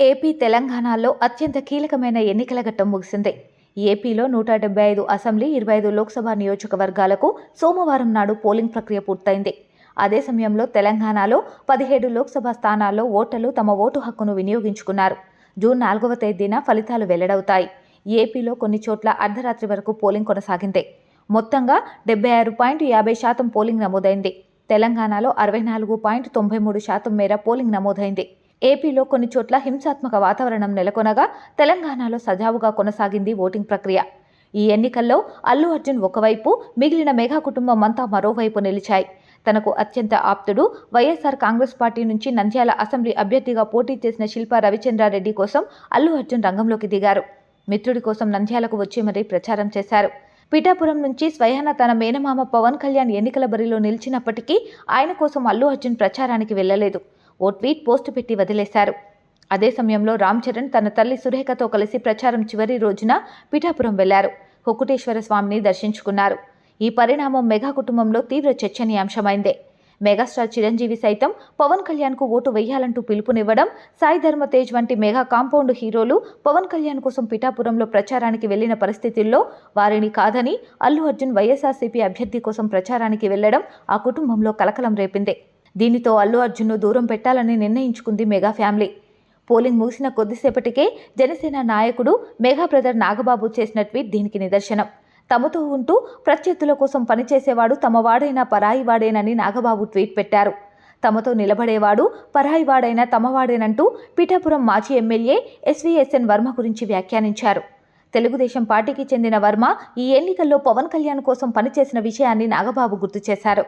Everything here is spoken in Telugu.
ఏపీ తెలంగాణలో అత్యంత కీలకమైన ఎన్నికల ఘట్టం ముగిసింది. ఏపీలో నూట డెబ్బై ఐదు అసెంబ్లీ ఇరవై ఐదు లోక్సభ నియోజకవర్గాలకు సోమవారం నాడు పోలింగ్ ప్రక్రియ పూర్తయింది. అదే సమయంలో తెలంగాణలో పదిహేడు లోక్సభ స్థానాల్లో ఓటర్లు తమ ఓటు హక్కును వినియోగించుకున్నారు. జూన్ నాలుగవ తేదీన ఫలితాలు వెల్లడవుతాయి. ఏపీలో కొన్ని చోట్ల అర్ధరాత్రి వరకు పోలింగ్ కొనసాగింది. మొత్తంగా డెబ్బై ఆరు పాయింట్ యాభై శాతం పోలింగ్ నమోదైంది. తెలంగాణలో అరవై నాలుగు పాయింట్ తొంభై మూడు శాతం మేర పోలింగ్ నమోదైంది. ఏపీలో కొన్ని చోట్ల హింసాత్మక వాతావరణం నెలకొనగా తెలంగాణలో సజావుగా కొనసాగింది ఓటింగ్ ప్రక్రియ. ఈ ఎన్నికల్లో అల్లు అర్జున్ ఒకవైపు మిగిలిన మెగా కుటుంబం అంతా మరోవైపు నిలిచాయి. తనకు అత్యంత ఆప్తుడు వైఎస్ఆర్ కాంగ్రెస్ పార్టీ నుంచి నంద్యాల అసెంబ్లీ అభ్యర్థిగా పోటీ చేసిన శిల్పా రవిచంద్రారెడ్డి కోసం అల్లు అర్జున్ రంగంలోకి దిగారు. మిత్రుడి కోసం నంద్యాలకు వచ్చి మరీ ప్రచారం చేశారు. పిఠాపురం నుంచి స్వయాన తన మేనమామ పవన్ కళ్యాణ్ ఎన్నికల బరిలో నిలిచినప్పటికీ ఆయన కోసం అల్లు అర్జున్ ప్రచారానికి వెళ్ళలేదు. ఓ ట్వీట్ పోస్టు పెట్టి వదిలేశారు. అదే సమయంలో రామ్ చరణ్ తన తల్లి సురేఖతో కలిసి ప్రచారం చివరి రోజున పిఠాపురం వెళ్ళారు. హొకుటేశ్వర స్వామిని దర్శించుకున్నారు. ఈ పరిణామం మెగా కుటుంబంలో తీవ్ర చర్చనీయాంశమైందే. మెగాస్టార్ చిరంజీవి సైతం పవన్ కళ్యాణ్కు ఓటు వేయాలంటూ పిలుపునివ్వడం సాయి ధర్మతేజ్ వంటి మెగా కాంపౌండ్ హీరోలు పవన్ కళ్యాణ్ కోసం పిఠాపురంలో ప్రచారానికి వెళ్ళిన పరిస్థితుల్లో వారిని కాదని అల్లు అర్జున్ వైఎస్ఆర్సీపీ అభ్యర్థి కోసం ప్రచారానికి వెళ్ళడం ఆ కుటుంబంలో కలకలం రేపిందే. దీనితో అల్లు అర్జున్ను దూరం పెట్టాలని నిర్ణయించుకుంది మెగా ఫ్యామిలీ. పోలింగ్ ముగిసిన కొద్దిసేపటికే జనసేన నాయకుడు మెగా బ్రదర్ నాగబాబు చేసిన ట్వీట్ దీనికి నిదర్శనం. తమతో ఉంటూ ప్రత్యర్థుల కోసం పనిచేసేవాడు తమ వాడైనా పరాయి వాడేనని నాగబాబు ట్వీట్ పెట్టారు. తమతో నిలబడేవాడు పరాయి వాడైనా తమవాడేనంటూ పీఠాపురం మాజీ ఎమ్మెల్యే ఎస్వీఎస్ఎన్ వర్మ గురించి వ్యాఖ్యానించారు. తెలుగుదేశం పార్టీకి చెందిన వర్మ ఈ ఎన్నికల్లో పవన్ కళ్యాణ్ కోసం పనిచేసిన విషయాన్ని నాగబాబు గుర్తు చేశారు.